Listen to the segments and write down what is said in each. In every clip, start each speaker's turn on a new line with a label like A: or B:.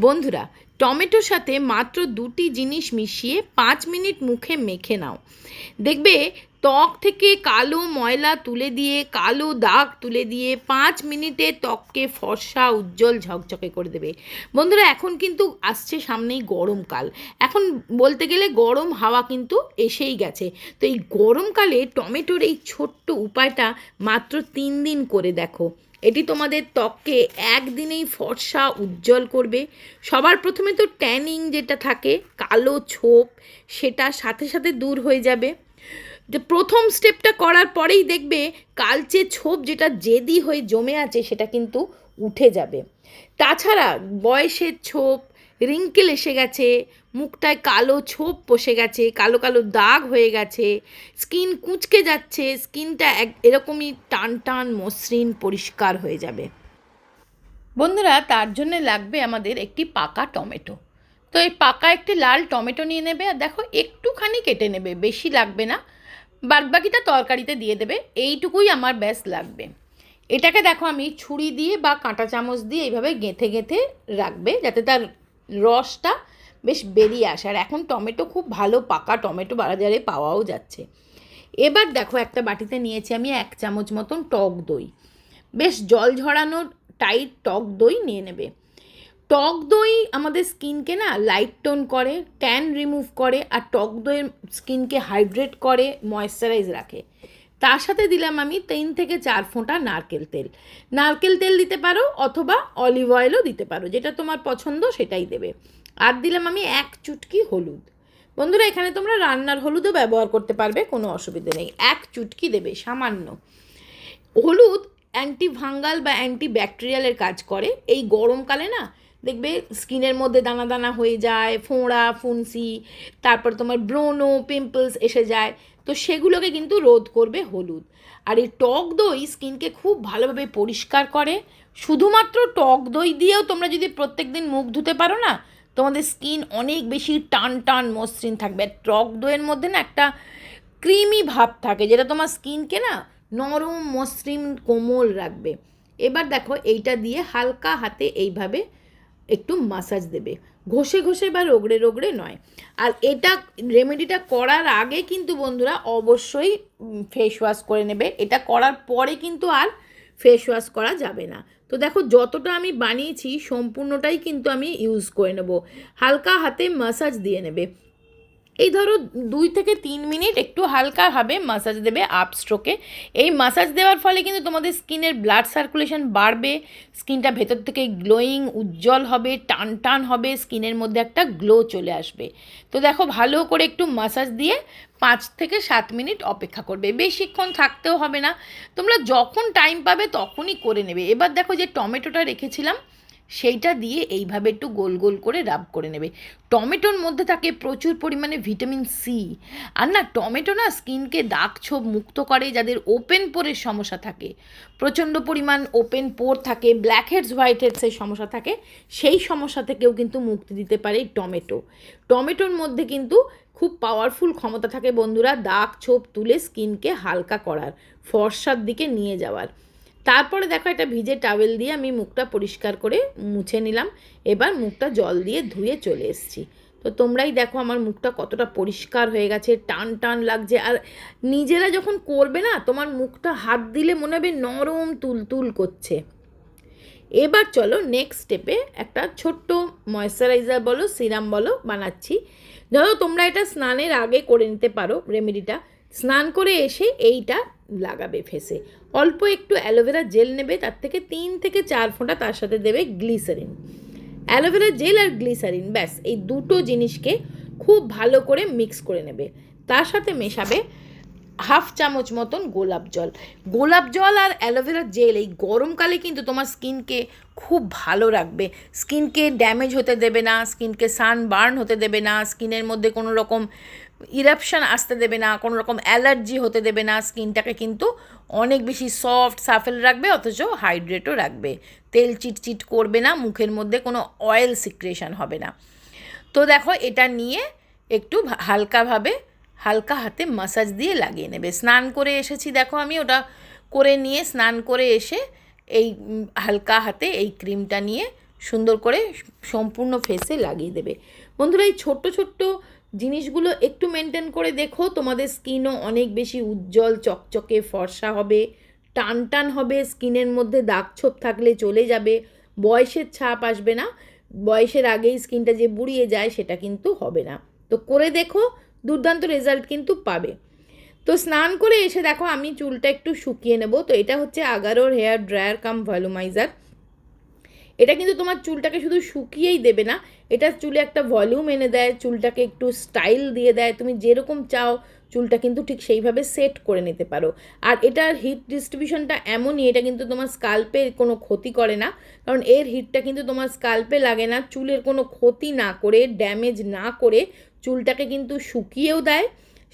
A: বন্ধুরা টমেটোর সাথে মাত্র দুটি জিনিস মিশিয়ে পাঁচ মিনিট মুখে মেখে নাও। দেখবে ত্বক থেকে কালো ময়লা তুলে দিয়ে, কালো দাগ তুলে দিয়ে পাঁচ মিনিটে ত্বককে ফর্সা, উজ্জ্বল, ঝকঝকে করে দেবে। বন্ধুরা, এখন কিন্তু আসছে সামনেই গরমকাল। এখন বলতে গেলে গরম হাওয়া কিন্তু এসেই গেছে। তো এই গরমকালে টমেটোর এই ছোট্ট উপায়টা মাত্র তিন দিন করে দেখো। এটি তোমাদের ত্বককে একদিনেই ফর্সা, উজ্জ্বল করবে। সবার প্রথমে তো ট্যানিং যেটা থাকে, কালো ছোপ, সেটা সাথে সাথে দূর হয়ে যাবে। যে প্রথম স্টেপটা করার পরেই দেখবে কালচে ছোপ যেটা জেদি হয়ে জমে আছে সেটা কিন্তু উঠে যাবে। তাছাড়া বয়সের ছোপ, রিঙ্কেল এসে গেছে, মুখটায় কালো ছোপ বসে গেছে, কালো কালো দাগ হয়ে গেছে, স্কিন কুঁচকে যাচ্ছে, স্কিনটা এক এরকমই টান টান মসৃণ পরিষ্কার হয়ে যাবে। বন্ধুরা, তার জন্য লাগবে আমাদের একটি পাকা টমেটো। তো এই পাকা একটি লাল টমেটো নিয়ে নেবে আর দেখো একটুখানি কেটে নেবে, বেশি লাগবে না। বাদবাকিটা তরকারিতে দিয়ে দেবে, এইটুকুই আমার ব্যাস লাগবে। এটাকে দেখো আমি ছুরি দিয়ে বা কাঁটা চামচ দিয়ে এইভাবে গেঁথে গেঁথে রাখবে, যাতে তার রসটা বেশ বেরিয়ে আসে। আর এখন টমেটো খুব ভালো পাকা টমেটো বাজারে পাওয়াও যাচ্ছে। এবার দেখো একটা বাটিতে নিয়েছি আমি এক চামচ মতন টক দই। বেশ জল ঝরানোর টাইট টক দই নিয়ে নেবে। টক দই আমাদের স্কিনকে না লাইট টোন করে ট্যান রিমুভ করে আর টক দইয়ের স্কিনকে হাইড্রেট করে ময়েশ্চারাইজ রাখে। তার সাথে দিলাম আমি তিন থেকে চার ফোঁটা নারকেল তেল। নারকেল তেল দিতে পারো অথবা অলিভ অয়েলও দিতে পারো, যেটা তোমার পছন্দ সেটাই দেবে। আর দিলাম আমি এক চুটকি হলুদ। বন্ধুরা, এখানে তোমরা রান্নার হলুদও ব্যবহার করতে পারবে, কোনো অসুবিধে নেই। এক চুটকি দেবে, সামান্য। হলুদ অ্যান্টি ভাঙ্গাল বা অ্যান্টি ব্যাকটেরিয়ালের কাজ করে। এই গরমকালে না দেখবে স্কিনের মধ্যে দানা দানা হয়ে যায়, ফোঁড়া, ফুনসি, তারপর তোমার ব্রোনো পিম্পলস এসে যায়। তো সেগুলোকে কিন্তু রোধ করবে হলুদ। আর এই টক দই স্কিনকে খুব ভালোভাবে পরিষ্কার করে। শুধুমাত্র টক দই দিয়েও তোমরা যদি প্রত্যেক দিন মুখ ধুতে পারো না, তোমাদের স্কিন অনেক বেশি টান টান মসৃণ থাকবে। আর টক দইয়ের মধ্যে না একটা ক্রিমি ভাব থাকে, যেটা তোমার স্কিনকে না নরম, মসৃণ, কোমল রাখবে। এবার দেখো এইটা দিয়ে হালকা হাতে এইভাবে একটু মাসাজ দেবে। ঘষে ঘষে বা রোগড়ে রোগড়ে নয়। আর এটা রেমেডিটা করার আগে কিন্তু বন্ধুরা অবশ্যই ফেস ওয়াশ করে নেবে। এটা করার পরে কিন্তু আর ফেস ওয়াশ করা যাবে না। তো দেখো, যতটা আমি বানিয়েছি, সম্পূর্ণটাই কিন্তু আমি ইউজ করে নেব। হালকা হাতে মাসাজ দিয়ে নেবে। এই ধরো দুই থেকে তিন মিনিট একটু হালকাভাবে মাসাজ দেবে আপ স্ট্রোকে এই মাসাজ দেওয়ার ফলে কিন্তু তোমাদের স্কিনের ব্লাড সার্কুলেশন বাড়বে, স্কিনটা ভেতর থেকে গ্লোয়িং উজ্জ্বল হবে, টান টান হবে, স্কিনের মধ্যে একটা গ্লো চলে আসবে। তো দেখো ভালো করে একটু মাসাজ দিয়ে পাঁচ থেকে সাত মিনিট অপেক্ষা করবে। বেশিক্ষণ থাকতেও হবে না। তোমরা যখন টাইম পাবে তখনই করে নেবে। এবার দেখো যে টমেটোটা রেখেছিলাম সেইটা দিয়ে এইভাবে একটু গোল গোল করে রাব করে নেবে। টমেটোর মধ্যে থাকে প্রচুর পরিমাণে ভিটামিন সি আর না, টমেটো না স্কিনকে দাগ ছোপ মুক্ত করে, যাদের ওপেন পোরের সমস্যা থাকে, প্রচণ্ড পরিমাণ ওপেন পোর থাকে, ব্ল্যাক হেডস, হোয়াইট হেডসের সমস্যা থাকে, সেই সমস্যা থেকেও কিন্তু মুক্তি দিতে পারে টমেটো। টমেটোর মধ্যে কিন্তু খুব পাওয়ারফুল ক্ষমতা থাকে বন্ধুরা, দাগ ছোপ তুলে স্কিনকে হালকা করার, ফর্সার দিকে নিয়ে যাওয়ার। তারপরে দেখো একটা ভিজে টাওয়েল দিয়ে আমি মুখটা পরিষ্কার করে মুছে নিলাম। এবার মুখটা জল দিয়ে ধুয়ে চলে এসেছি। তো তোমরাই দেখো আমার মুখটা কতটা পরিষ্কার হয়ে গেছে, টান টান লাগছে। আর নিজেরা যখন করবে না, তোমার মুখটা হাত দিলে মনে হবে নরম তুলতুল করছে। এবার চলো নেক্সট স্টেপে একটা ছোট্ট ময়শ্চারাইজার বলো সিরাম বলো বানাচ্ছি। ধরো তোমরা এটা স্নানের আগে করে নিতে পারো রেমেডিটা স্নান করে এসে এইটা লাগাবে ফেসে। অল্প একটু অ্যালোভেরা জেল নেবে, তার থেকে তিন থেকে চার ফোঁটা তার সাথে দেবে গ্লিসারিন অ্যালোভেরা জেল আর গ্লিসারিন ব্যাস, এই দুটো জিনিসকে খুব ভালো করে মিক্স করে নেবে। তার সাথে মেশাবে হাফ চামচ মতন গোলাপ জল। গোলাপ জল আর অ্যালোভেরা জেল, এই গরমকালে কিন্তু তোমার স্কিনকে খুব ভালো রাখবে। স্কিনকে ড্যামেজ হতে দেবে না, স্কিনকে সান বার্ন হতে দেবে না, স্কিনের মধ্যে কোনো রকম ইরাপশান আসতে দেবে না, কোনো রকম অ্যালার্জি হতে দেবে না, স্কিনটাকে কিন্তু অনেক বেশি সফট, সাফেল রাখবে, অথচ হাইড্রেটও রাখবে। তেল চিটচিট করবে না, মুখের মধ্যে কোনো অয়েল সিক্রেশন হবে না। তো দেখো, এটা নিয়ে একটু হালকাভাবে হালকা হাতে মাসাজ দিয়ে লাগিয়ে নেবে। স্নান করে এসেছি, দেখো আমি ওটা করে নিয়ে স্নান করে এসে এই হালকা হাতে এই ক্রিমটা নিয়ে সুন্দর করে সম্পূর্ণ ফেসে লাগিয়ে দেবে। বন্ধুরা, এই ছোট্ট ছোট্ট জিনিসগুলো একটু মেনটেন করে দেখো, তোমাদের স্কিনও অনেক বেশি উজ্জ্বল, চকচকে, ফর্সা হবে টান টান হবে স্কিনের মধ্যে দাগ ছোপ থাকলে চলে যাবে, বয়সের ছাপ আসবে না, বয়সের আগেই স্কিনটা যে বুড়িয়ে যায় সেটা কিন্তু হবে না। তো করে দেখো দুর্দান্ত রেজাল্ট কিন্তু পাবে। তো স্নান করে এসে দেখো আমি চুলটা একটু শুকিয়ে নেব। তো এটা হচ্ছে আগারোর হেয়ার ড্রায়ার কাম ভলিউমাইজার এটা কিন্তু তোমার চুলটাকে শুধু শুকিয়েই দেবে না, এটা চুলে একটা ভলিউম এনে দেয়, চুলটাকে একটু স্টাইল দিয়ে দেয়। তুমি যেরকম চাও, চুলটা কিন্তু ঠিক সেইভাবে সেট করে নিতে পারো। আর এটার হিট ডিস্ট্রিবিউশনটা এমনই, এটা কিন্তু তোমার স্কাল্পে কোনো ক্ষতি করে না। কারণ এর হিটটা কিন্তু তোমার স্কাল্পে লাগে না, চুলের কোনো ক্ষতি না করে ড্যামেজ না করে চুলটাকে কিন্তু শুকিয়েও দেয়,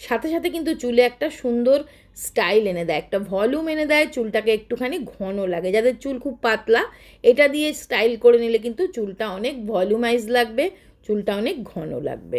A: সাথে সাথে কিন্তু চুলে একটা সুন্দর স্টাইল এনে দেয়, একটা ভলিউম এনে দেয়, চুলটাকে একটুখানি ঘন লাগে। যাদের চুল খুব পাতলা, এটা দিয়ে স্টাইল করে নিলে কিন্তু চুলটা অনেক ভলিউমাইজ লাগবে, চুলটা অনেক ঘন লাগবে।